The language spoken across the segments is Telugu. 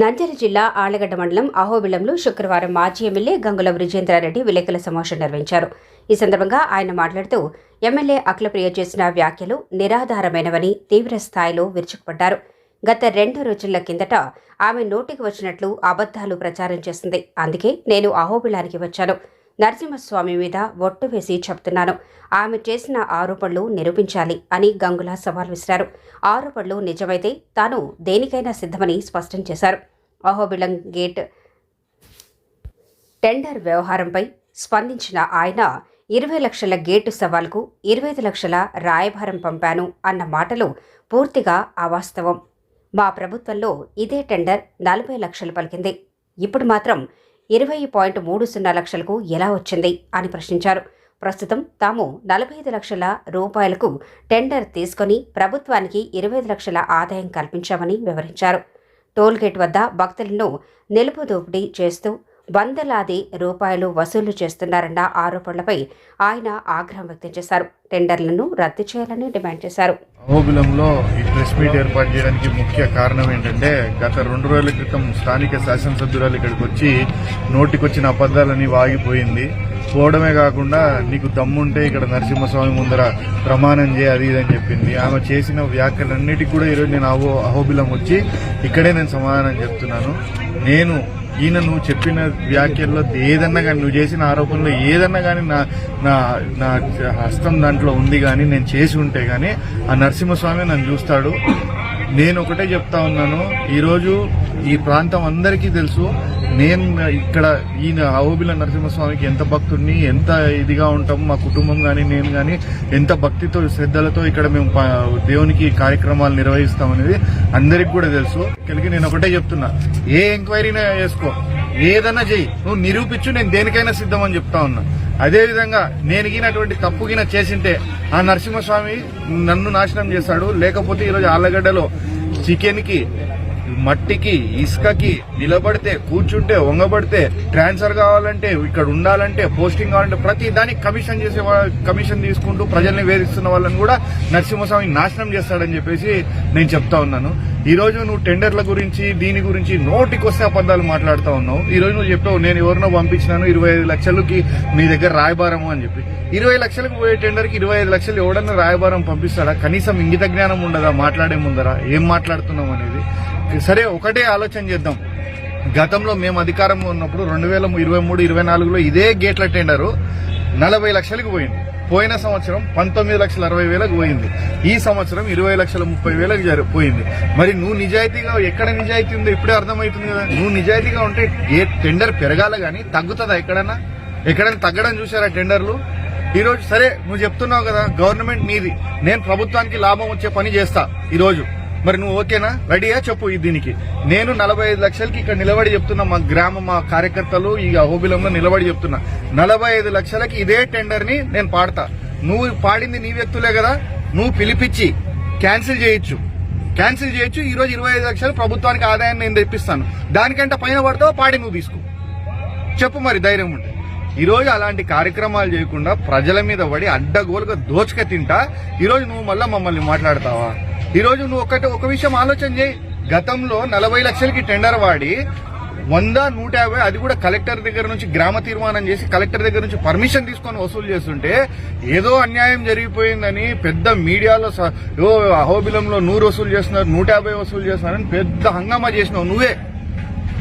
నంద్యాల జిల్లా ఆళ్ళగడ్డ మండలం అహోబిలంలో శుక్రవారం మాజీ ఎమ్మెల్యే గంగుల విజేంద్రారెడ్డి విలేకరుల సమావేశం నిర్వహించారు. ఈ సందర్భంగా ఆయన మాట్లాడుతూ ఎమ్మెల్యే అఖిలప్రియ చేసిన వ్యాఖ్యలు నిరాధారమైనవని తీవ్ర స్థాయిలో విరుచుకుపడ్డారు. గత రెండు రోజుల కిందట ఆమె నోటికి వచ్చినట్లు అబద్ధాలు ప్రచారం చేసింది అందుకే నేను అహోబిలానికి వచ్చాను. నరసింహస్వామి మీద ఒట్టు వేసి చెప్తున్నాను ఆమె చేసిన ఆరోపణలు నిరూపించాలి అని గంగుల సవాల్ విసిరారు. ఆరోపణలు నిజమైతే తాను దేనికైనా సిద్ధమని స్పష్టం చేశారు. అహోబిలం గేట్ టెండర్ వ్యవహారంపై స్పందించిన ఆయన ఇరవై లక్షల గేటు సవాల్కు ఇరవై ఐదు లక్షల రాయభారం పంపాను అన్న మాటలు పూర్తిగా అవాస్తవం. మా ప్రభుత్వంలో ఇదే టెండర్ నలభై లక్షలు పలికింది. ఇప్పుడు మాత్రం ఇరవై పాయింట్ మూడు సున్నా లక్షలకు ఎలా వచ్చింది అని ప్రశ్నించారు. ప్రస్తుతం తాము నలభై ఐదు లక్షల రూపాయలకు టెండర్ తీసుకొని ప్రభుత్వానికి ఇరవై ఐదు లక్షల ఆదాయం కల్పించామని వివరించారు. టోల్గేట్ వద్ద భక్తులను నిలుపుదోపిడీ చేస్తూ వందలాది రూపాయలు వసూలు చేస్తున్నారన్న ఆరోపణలపై ఆయన ఆగ్రహం వ్యక్తం చేశారు. టెండర్లను రద్దు చేయాలని డిమాండ్ చేశారు. అహోబిలంలో ఈ ప్రెస్ మీట్ ఏర్పాటు చేయడానికి ముఖ్య కారణం ఏంటంటే గత రెండు రోజుల క్రితం స్థానిక శాసనసభ్యురాలు ఇక్కడికి వచ్చి నోటికొచ్చిన అబద్దాలని వాగిపోయింది. పోవడమే కాకుండా నీకు దమ్ముంటే ఇక్కడ నరసింహస్వామి ముందర ప్రమాణం చేయ అది అని చెప్పింది. ఆమె చేసిన వ్యాఖ్యలన్నిటికీ కూడా ఈరోజు నేను అహో అహోబిలం వచ్చి ఇక్కడే నేను సమాధానం చెప్తున్నాను. నేను ఈయన నువ్వు చెప్పిన వ్యాఖ్యల్లో ఏదన్నా కానీ నువ్వు చేసిన ఆరోపణలో ఏదన్నా కానీ నా నా నా హస్తం దాంట్లో ఉంది కానీ నేను చేసి ఉంటే కానీ ఆ నరసింహస్వామి నన్ను చూస్తాడు. నేను ఒకటే చెప్తా ఉన్నాను. ఈరోజు ఈ ప్రాంతం అందరికీ తెలుసు. నేను ఇక్కడ ఈయన అహోబిల నరసింహస్వామికి ఎంత భక్తుడిని ఎంత ఇదిగా ఉంటాం మా కుటుంబం కానీ నేను కానీ ఎంత భక్తితో శ్రద్ధలతో ఇక్కడ మేము దేవునికి కార్యక్రమాలు నిర్వహిస్తామనేది అందరికి కూడా తెలుసు. కలిగి నేను ఒకటే చెప్తున్నా. ఏ ఎంక్వైరీనా చేసుకో. ఏదన్నా చెయ్యి. నువ్వు నిరూపించు నేను దేనికైనా సిద్ధం అని చెప్తా ఉన్నా. అదే విధంగా నేను గినటువంటి తప్పు గిన చేసింటే ఆ నరసింహస్వామి నన్ను నాశనం చేశాడు లేకపోతే ఈరోజు ఆళ్ళగడ్డలో చికెన్కి మట్టికి ఇసుకకి నిలబడితే కూర్చుంటే వంగబడితే ట్రాన్స్ఫర్ కావాలంటే ఇక్కడ ఉండాలంటే పోస్టింగ్ కావాలంటే ప్రతి దానికి కమిషన్ చేసే కమిషన్ తీసుకుంటూ ప్రజల్ని వేధిస్తున్న వాళ్ళని కూడా నరసింహస్వామి నాశనం చేస్తాడని చెప్పేసి నేను చెప్తా ఉన్నాను. ఈ రోజు నువ్వు టెండర్ల గురించి దీని గురించి నోటికొస్తే అబద్ధాలు మాట్లాడుతా ఉన్నావు. ఈ రోజు నువ్వు చెప్పావు నేను ఎవరినో పంపించినాను ఇరవై ఐదు లక్షలకి మీ దగ్గర రాయబారము అని చెప్పి. ఇరవై లక్షలకు పోయే టెండర్కి ఇరవై ఐదు లక్షలు ఎవడన్నా రాయబారం పంపిస్తాడా? కనీసం ఇంగిత జ్ఞానం ఉండదా? మాట్లాడే ముందరా? ఏం మాట్లాడుతున్నాం అనేది? సరే ఒకటే ఆలోచన చేద్దాం. గతంలో మేము అధికారంలో ఉన్నప్పుడు రెండు వేల ఇరవై మూడు ఇరవై నాలుగులో ఇదే గేట్ల టెండరు నలభై లక్షలకు పోయింది. పోయిన సంవత్సరం పంతొమ్మిది లక్షల అరవై వేలకు పోయింది. ఈ సంవత్సరం ఇరవై లక్షల ముప్పై వేలకు పోయింది. మరి నువ్వు నిజాయితీగా ఎక్కడ నిజాయితీ ఉందో ఇప్పుడే అర్థమవుతుంది కదా. నువ్వు నిజాయితీగా ఉంటే ఏ టెండర్ పెరగాల కానీ తగ్గుతుందా ఎక్కడన్నా? ఎక్కడైనా తగ్గడం చూసారా టెండర్లు? ఈరోజు సరే నువ్వు చెప్తున్నావు కదా గవర్నమెంట్ నీది. నేను ప్రభుత్వానికి లాభం వచ్చే పని చేస్తా ఈరోజు. మరి నువ్వు ఓకేనా? రెడీయా? చెప్పు దీనికి. నేను నలభై ఐదు లక్షలకి ఇక్కడ నిలబడి చెప్తున్నా మా గ్రామ మా కార్యకర్తలు ఈ అహోబిలంలో నిలబడి చెప్తున్నా. నలభై ఐదు లక్షలకి ఇదే టెండర్ని నేను పాడతా. నువ్వు పాడింది నీ వ్యక్తులే కదా? నువ్వు పిలిపించి క్యాన్సిల్ చేయొచ్చు. క్యాన్సిల్ చేయొచ్చు. ఈ రోజు ఇరవై ఐదు లక్షలు ప్రభుత్వానికి ఆదాయాన్ని నేను తెప్పిస్తాను. దానికంటే పైన పడతావు? పాడి నువ్వు తీసుకో. చెప్పు మరి ధైర్యం ఉంటే. ఈరోజు అలాంటి కార్యక్రమాలు చేయకుండా ప్రజల మీద పడి అడ్డగోలుగా దోచుక తింటా. ఈరోజు నువ్వు మళ్ళీ మమ్మల్ని మాట్లాడతావా? ఈ రోజు నువ్వు ఒకటి ఒక విషయం ఆలోచన చేయి. గతంలో నలభై లక్షలకి టెండర్ వాడి వంద నూట యాభై అది కూడా కలెక్టర్ దగ్గర నుంచి గ్రామ తీర్మానం చేసి కలెక్టర్ దగ్గర నుంచి పర్మిషన్ తీసుకొని వసూలు చేస్తుంటే ఏదో అన్యాయం జరిగిపోయిందని పెద్ద మీడియాలో స- అహోబిలంలో నూరు వసూలు చేస్తున్నారు నూట యాభై వసూలు చేస్తున్నారని పెద్ద హంగామా చేసినావు నువ్వే.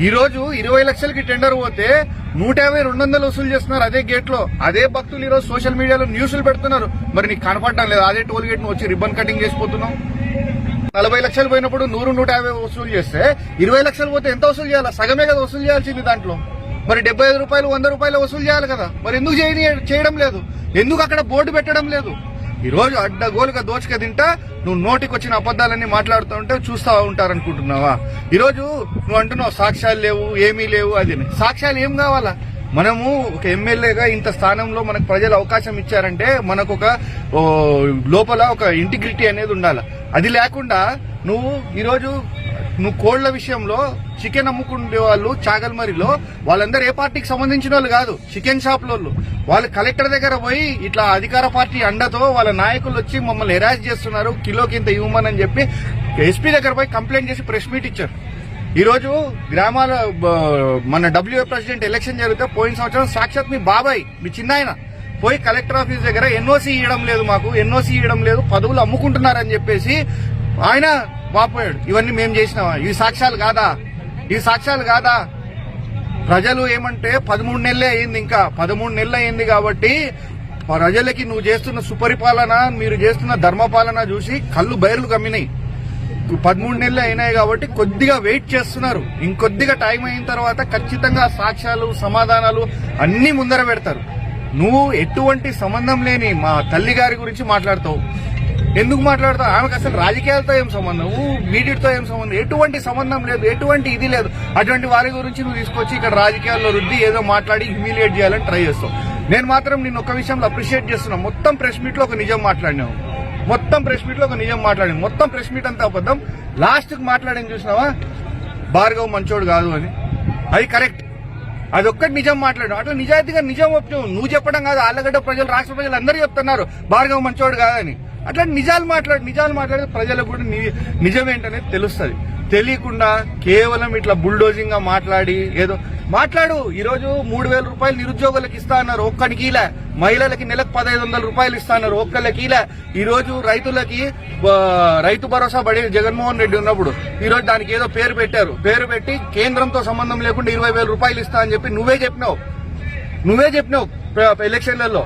ఈ రోజు ఇరవై లక్షలకి టెండర్ పోతే నూట యాభై రెండు వందలు వసూలు చేస్తున్నారు అదే గేట్లో అదే భక్తులు ఈరోజు సోషల్ మీడియాలో న్యూస్లు పెడుతున్నారు. మరి నీకు కనపడటం లేదు. అదే టోల్ గేట్ను వచ్చి రిబ్బన్ కటింగ్ చేసిపోతున్నావు. నలభై లక్షలు పోయినప్పుడు నూరు నూట యాభై వసూలు చేస్తే ఇరవై లక్షలు పోతే ఎంత వసూలు చేయాలి? సగమే కదా వసూలు చేయాల్సింది దాంట్లో. మరి డెబ్బై ఐదు రూపాయలు వంద రూపాయలు వసూలు చేయాలి కదా. మరి ఎందుకు చేయని- చేయడం లేదు? ఎందుకు అక్కడ బోర్డు పెట్టడం లేదు? ఈ రోజు అడ్డగోలుగా దోచుక తింటా నువ్వు నోటికి వచ్చిన అబద్దాలన్నీ మాట్లాడుతూ ఉంటే చూస్తా ఉంటారనుకుంటున్నావా? ఈరోజు నువ్వు అంటున్నావు సాక్ష్యాలు లేవు ఏమీ లేవు అది. సాక్ష్యాలు ఏం కావాలా? మనము ఒక ఎమ్మెల్యేగా ఇంత స్థానంలో మనకు ప్రజలు అవకాశం ఇచ్చారంటే మనకు ఒక లోపల ఒక ఇంటిగ్రిటీ అనేది ఉండాలి. అది లేకుండా నువ్వు ఈరోజు నువ్వు కోళ్ళ విషయంలో చికెన్ అమ్ముకునే వాళ్ళు చాగల్మరిలో వాళ్ళందరూ ఏ పార్టీకి సంబంధించిన వాళ్ళు కాదు చికెన్ షాప్ వాళ్ళు వాళ్ళు కలెక్టర్ దగ్గర పోయి ఇట్లా అధికార పార్టీ అండతో వాళ్ళ నాయకులు వచ్చి మమ్మల్ని హెరాస్ చేస్తున్నారు కిలోకి ఇంత ఇవ్వమని చెప్పి ఎస్పీ దగ్గర పోయి కంప్లైంట్ చేసి ప్రెస్ మీట్ ఇచ్చారు. ఈరోజు గ్రామాల మన డబ్ల్యూఏ ప్రెసిడెంట్ ఎలక్షన్ జరిగితే పోయిన సంవత్సరం సాక్షాత్ మీ బాబాయ్ మీ చిన్నాయన పోయి కలెక్టర్ ఆఫీస్ దగ్గర ఎన్ఓసి ఇవ్వడం లేదు మాకు ఎన్ఓసి ఇవ్వడం లేదు పదవులు అమ్ముకుంటున్నారని చెప్పేసి ఆయన వాపోయాడు. ఇవన్నీ మేము చేసినామా? ఇవి సాక్ష్యాలు కాదా? ఇవి సాక్ష్యాలు కాదా? ప్రజలు ఏమంటే పదమూడు నెలలే అయింది ఇంకా పదమూడు నెలలు అయింది కాబట్టి ప్రజలకి నువ్వు చేస్తున్న సుపరిపాలన మీరు చేస్తున్న ధర్మపాలన చూసి కళ్ళు బయర్లు కమ్మినాయి. పదమూడు నెలలు అయినాయి కాబట్టి కొద్దిగా వెయిట్ చేస్తున్నారు. ఇంకొద్దిగా టైం అయిన తర్వాత ఖచ్చితంగా సాక్ష్యాలు సమాధానాలు అన్ని ముందర పెడతారు. నువ్వు ఎటువంటి సంబంధం లేని మా తల్లి గారి గురించి మాట్లాడతావు. ఎందుకు మాట్లాడతావు? ఆమెకు అసలు రాజకీయాలతో ఏం సంబంధం? వీటితో ఏం సంబంధం? ఎటువంటి సంబంధం లేదు ఎటువంటి ఇది లేదు. అటువంటి వారి గురించి నువ్వు తీసుకొచ్చి ఇక్కడ రాజకీయాల్లో రుద్ది ఏదో మాట్లాడి హ్యూమిలియేట్ చేయాలని ట్రై చేస్తావు. నేను మాత్రం నిన్ను ఒక విషయంలో అప్రిషియేట్ చేస్తున్నా. మొత్తం ప్రెస్ మీట్లో ఒక నిజం మాట్లాడినావు. మొత్తం ప్రెస్ మీట్లో ఒక నిజం మాట్లాడింది. మొత్తం ప్రెస్ మీట్ అంతా అబద్ధం. లాస్ట్కి మాట్లాడింది చూసినావా? భార్గవ్ మంచోడు కాదు అని. అది కరెక్ట్ అది ఒక్కటి నిజం మాట్లాడు. అట్లా నిజాయితీగా నిజం ఒప్పు. నువ్వు చెప్పడం కాదు ఆళ్ళగడ్డ ప్రజలు రాష్ట్ర ప్రజలు అందరూ చెప్తున్నారు. భార్గవ్ మంచోడు కాదని అట్లా నిజాలు మాట్లాడు నిజాలు మాట్లాడితే ప్రజలకు కూడా నిజం ఏంటనేది తెలుస్తుంది. తెలియకుండా కేవలం ఇట్లా బుల్డోజింగ్గా మాట్లాడి ఏదో మాట్లాడు ఈరోజు మూడు వేల రూపాయలు నిరుద్యోగులకు ఇస్తా అన్నారు ఒక్కడికి ఇలా. మహిళలకి నెలకు పదహైదు వందల రూపాయలు ఇస్తా అన్నారు ఒక్కళ్ళకి ఇలా. రైతులకి రైతు భరోసా పడి జగన్మోహన్ రెడ్డి ఉన్నప్పుడు ఈరోజు దానికి ఏదో పేరు పెట్టారు. పేరు పెట్టి కేంద్రంతో సంబంధం లేకుండా ఇరవై వేల రూపాయలు ఇస్తా అని చెప్పి నువ్వే చెప్పినావు. నువ్వే చెప్పినావు ఎలక్షన్లలో.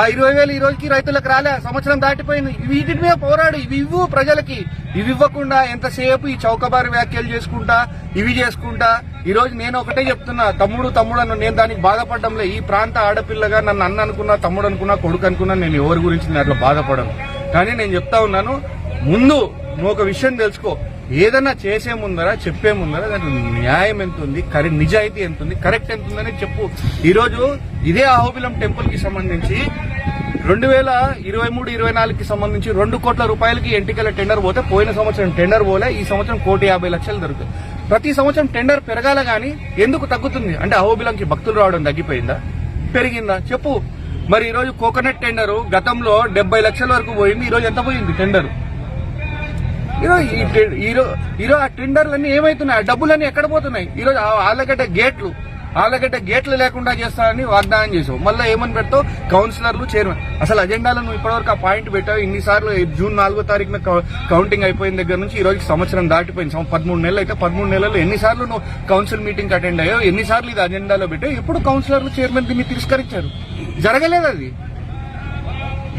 ఆ ఇరవై వేలు ఈ రోజుకి రైతులకు రాలే. సంవత్సరం దాటిపోయింది. వీటి మీద పోరాడు. ఇవి ఇవ్వు ప్రజలకి. ఇవి ఇవ్వకుండా ఎంతసేపు ఈ చౌకబారి వ్యాఖ్యలు చేసుకుంటా ఇవి చేసుకుంటా? ఈ రోజు నేను ఒకటే చెప్తున్నా. తమ్ముడు తమ్ముడు అన్న నేను దానికి బాధపడడంలే. ఈ ప్రాంత ఆడపిల్లగా నన్ను అన్న అనుకున్నా తమ్ముడు అనుకున్నా కొడుకు అనుకున్నా నేను ఎవరి గురించి నేను అట్లా బాధపడను. కానీ నేను చెప్తా ఉన్నాను ముందు నువ్వు ఒక విషయం తెలుసుకో. ఏదైనా చేసే ముందర చెప్పే ముందర దాంట్లో న్యాయం ఎంత ఉంది కరెక్ట్ నిజాయితీ ఎంత ఉంది కరెక్ట్ ఎంత ఉందని చెప్పు. ఈరోజు ఇదే అహోబిలం టెంపుల్కి సంబంధించి రెండు వేల ఇరవై మూడు ఇరవై నాలుగుకి సంబంధించి రెండు కోట్ల రూపాయలకి ఎంటికల టెండర్ పోతే పోయిన సంవత్సరం టెండర్ పోలే ఈ సంవత్సరం కోటి యాభై లక్షలు దొరుకుతుంది ప్రతి సంవత్సరం టెండర్ పెరగాల గానీ ఎందుకు తగ్గుతుంది? అంటే అహోబిలంకి భక్తులు రావడం తగ్గిపోయిందా? పెరిగిందా? చెప్పు. మరి ఈరోజు కోకోనట్ టెండర్ గతంలో డెబ్బై లక్షల వరకు పోయింది ఈరోజు ఎంత పోయింది టెండర్? ఈరోజు ఈ ఈరోజు ఆ టెండర్లన్నీ ఏమైతున్నాయి? ఆ డబ్బులన్నీ ఎక్కడ పోతున్నాయి? ఈరోజు ఆ ఆలగడ్డ గేట్లు ఆలగడ్డ గేట్లు లేకుండా చేస్తానని వాగ్దానం చేసావు మళ్ళీ ఏమని పెడతావు? కౌన్సిలర్లు చైర్మన్. అసలు అజెండాలో నువ్వు ఇప్పటివరకు ఆ పాయింట్ పెట్టావు? ఇన్నిసార్లు జూన్ నాలుగో తారీఖున కౌంటింగ్ అయిపోయిన దగ్గర నుంచి ఈ రోజు సంవత్సరం దాటిపోయింది. పదమూడు నెలలు అయితే పదమూడు నెలలు ఎన్నిసార్లు నువ్వు కౌన్సిల్ మీటింగ్ అటెండ్ అయ్యావు? ఎన్నిసార్లు ఇది అజెండాలో పెట్టావు? ఎప్పుడు కౌన్సిలర్లు చైర్మన్ దీన్ని తిరస్కరించారు? జరగలేదు అది.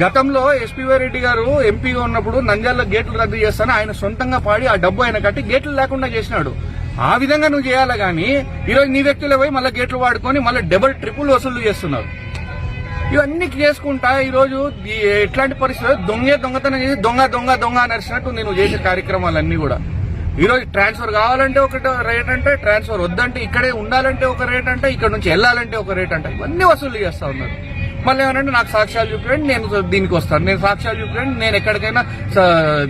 గతంలో ఎస్పీవై రెడ్డి గారు ఎంపీగా ఉన్నప్పుడు నంద్యాల గేట్లు రద్దు చేస్తాను ఆయన సొంతంగా పాడి ఆ డబ్బు ఆయన కట్టి గేట్లు లేకుండా చేసినాడు. ఆ విధంగా నువ్వు చేయాలి కానీ ఈరోజు నీ వ్యక్తులే పోయి మళ్ళీ గేట్లు వాడుకొని మళ్ళీ డబుల్ ట్రిపుల్ వసూలు చేస్తున్నారు. ఇవన్నీ చేసుకుంటా ఈరోజు ఎట్లాంటి పరిస్థితులు దొంగే దొంగతనం చేసి దొంగ దొంగ దొంగ నడిచినట్టు నేను చేసే కార్యక్రమాలన్నీ కూడా. ఈరోజు ట్రాన్స్ఫర్ కావాలంటే ఒక రేట్ అంటే ట్రాన్స్ఫర్ వద్దంటే ఇక్కడే ఉండాలంటే ఒక రేట్ అంటే ఇక్కడ నుంచి వెళ్ళాలంటే ఒక రేట్ అంటే ఇవన్నీ వసూలు చేస్తా ఉన్నారు. మళ్ళీ ఏమనంటే నాకు సాక్ష్యాలు చూపించండి నేను దీనికి వస్తాను. నేను సాక్ష్యాలు చూపించండి నేను ఎక్కడికైనా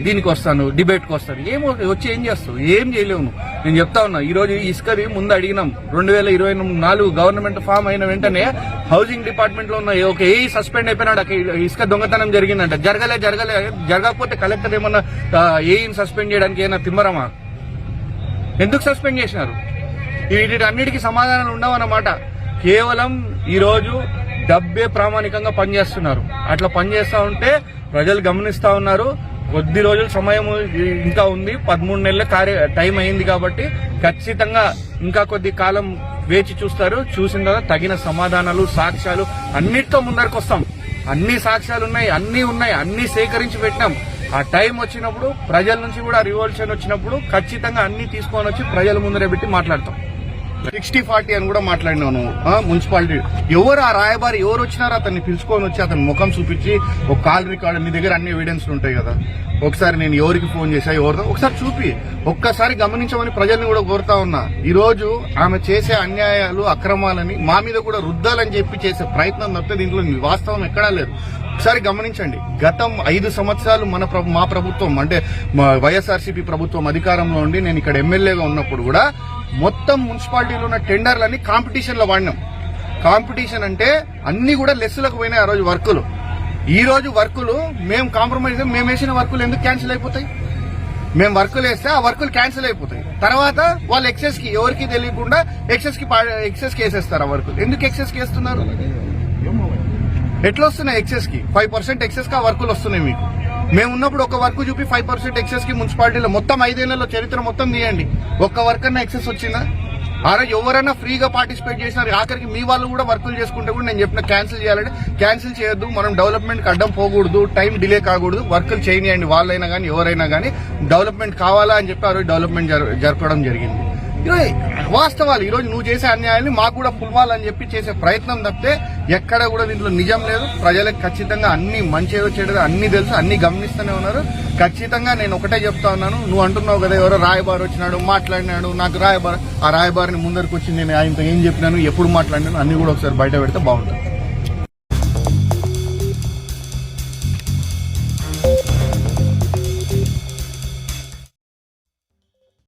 దీనికి వస్తాను డిబేట్కి వస్తాను. ఏం వచ్చి ఏం చేస్తావు? ఏం చేయలేవు నేను చెప్తా ఉన్నా ఈ రోజు ఇసుకది ముందు అడిగినాం. రెండు వేల ఇరవై నాలుగు గవర్నమెంట్ ఫామ్ అయిన వెంటనే హౌసింగ్ డిపార్ట్మెంట్లో ఉన్న ఒక ఏ సస్పెండ్ అయిపోయినాడు. అక్కడ ఇసుక దొంగతనం జరిగిందంట. జరగలే జరగలే జరగకపోతే కలెక్టర్ ఏమన్నా ఏఈని సస్పెండ్ చేయడానికి ఏమైనా తిమ్మరమా? ఎందుకు సస్పెండ్ చేసినారు? వీటి అన్నిటికీ సమాధానాలు ఉండవన్నమాట. కేవలం ఈరోజు డబ్బే ప్రామాణికంగా పనిచేస్తున్నారు. అట్లా పనిచేస్తా ఉంటే ప్రజలు గమనిస్తా ఉన్నారు. కొద్ది రోజుల సమయం ఇంకా ఉంది. పదమూడు నెలల కార్య టైం అయింది కాబట్టి ఖచ్చితంగా ఇంకా కొద్ది కాలం వేచి చూస్తారు. చూసిన తర్వాత తగిన సమాధానాలు సాక్ష్యాలు అన్నిటితో ముందరకు వస్తాం. అన్ని సాక్ష్యాలు ఉన్నాయి అన్ని ఉన్నాయి అన్ని సేకరించి పెట్టినాం. ఆ టైం వచ్చినప్పుడు ప్రజల నుంచి కూడా రివల్యూషన్ వచ్చినప్పుడు ఖచ్చితంగా అన్ని తీసుకొని వచ్చి ప్రజల ముందరే పెట్టి మాట్లాడతాం. సిక్స్టీ ఫార్టీ అని కూడా మాట్లాడినాను మున్సిపాలిటీ. ఎవరు ఆ రాయబారి ఎవరు వచ్చినారో అతన్ని పిలుచుకొని వచ్చి అతని ముఖం చూపించి ఒక కాల్ రికార్డు నీ దగ్గర అన్ని ఎవిడెన్స్ ఉంటాయి కదా. ఒకసారి నేను ఎవరికి ఫోన్ చేశా ఎవరితో? ఒకసారి చూపి. ఒక్కసారి గమనించమని ప్రజల్ని కూడా కోరుతా ఉన్నా. ఈ రోజు ఆమె చేసే అన్యాయాలు అక్రమాలని మా మీద కూడా రుద్దాలని చెప్పి చేసే ప్రయత్నం తప్పితే దీంట్లో వాస్తవం ఎక్కడా లేదు. ఒకసారి గమనించండి. గతం ఐదు సంవత్సరాలు మన మా ప్రభుత్వం అంటే మా వైఎస్ఆర్సీపీ ప్రభుత్వం అధికారంలో ఉండి నేను ఇక్కడ ఎమ్మెల్యేగా ఉన్నప్పుడు కూడా మొత్తం మున్సిపాలిటీలో ఉన్న టెండర్లన్నీ కాంపిటీషన్లో వాడినాం. కాంపిటీషన్ అంటే అన్ని కూడా లెస్సులకు పోయినాయి ఆ రోజు వర్కులు. ఈ రోజు వర్కులు మేము కాంప్రమైజ్ మేము వేసిన వర్కులు ఎందుకు క్యాన్సిల్ అయిపోతాయి? మేము వర్కులు వేస్తే ఆ వర్కులు క్యాన్సిల్ అయిపోతాయి. తర్వాత వాళ్ళు ఎక్సెస్కి ఎవరికి తెలియకుండా ఎక్సెస్కి ఎక్సెస్ కేసేస్తారు ఆ వర్కులు. ఎందుకు ఎక్సెస్ కేస్తున్నారు వేస్తున్నారు? ఎట్లా వస్తున్నాయి ఎక్సెస్కి? ఫైవ్ పర్సెంట్ ఎక్సెస్కి ఆ వర్కులు వస్తున్నాయి మీకు. మేము ఉన్నప్పుడు ఒక వర్క్ చూపి ఫైవ్ పర్సెంట్ ఎక్సెస్కి మున్సిపాలిటీలో మొత్తం ఐదేళ్ళలో చరిత్ర మొత్తం తీయండి. ఒక్క వర్క్ అన్న ఎక్సెస్ వచ్చిందా? ఆ రోజు ఎవరైనా ఫ్రీగా పార్టిసిపేట్ చేసినారు ఆఖరికి మీ వాళ్ళు కూడా వర్కులు చేసుకుంటే కూడా నేను చెప్పిన క్యాన్సిల్ చేయాలంటే క్యాన్సిల్ చేయొద్దు మనం డెవలప్మెంట్ అడ్డం పోకూడదు టైం డిలే కాకూడదు వర్కులు చేయనియండి వాళ్ళైనా కానీ ఎవరైనా కానీ డెవలప్మెంట్ కావాలా అని చెప్పి ఆ రోజు డెవలప్మెంట్ జరపడం జరిగింది. ఈరోజు వాస్తవాలు. ఈరోజు నువ్వు చేసే అన్యాయాన్ని మాకు కూడా పుల్వాలని చెప్పి చేసే ప్రయత్నం తప్పితే ఎక్కడ కూడా దీంట్లో నిజం లేదు. ప్రజలకు ఖచ్చితంగా అన్ని మంచి ఏదో చెడు అన్ని తెలుసు అన్ని గమనిస్తూనే ఉన్నారు. ఖచ్చితంగా నేను ఒకటే చెప్తా ఉన్నాను. నువ్వు అంటున్నావు కదా ఎవరో రాయబారు వచ్చినాడు మాట్లాడినాడు నాకు రాయబారు ఆ రాయబారిని ముందరికి వచ్చి నేను ఆయనతో ఏం చెప్పినాను ఎప్పుడు మాట్లాడినాను అన్ని కూడా ఒకసారి బయట పెడితే బాగుంటుంది.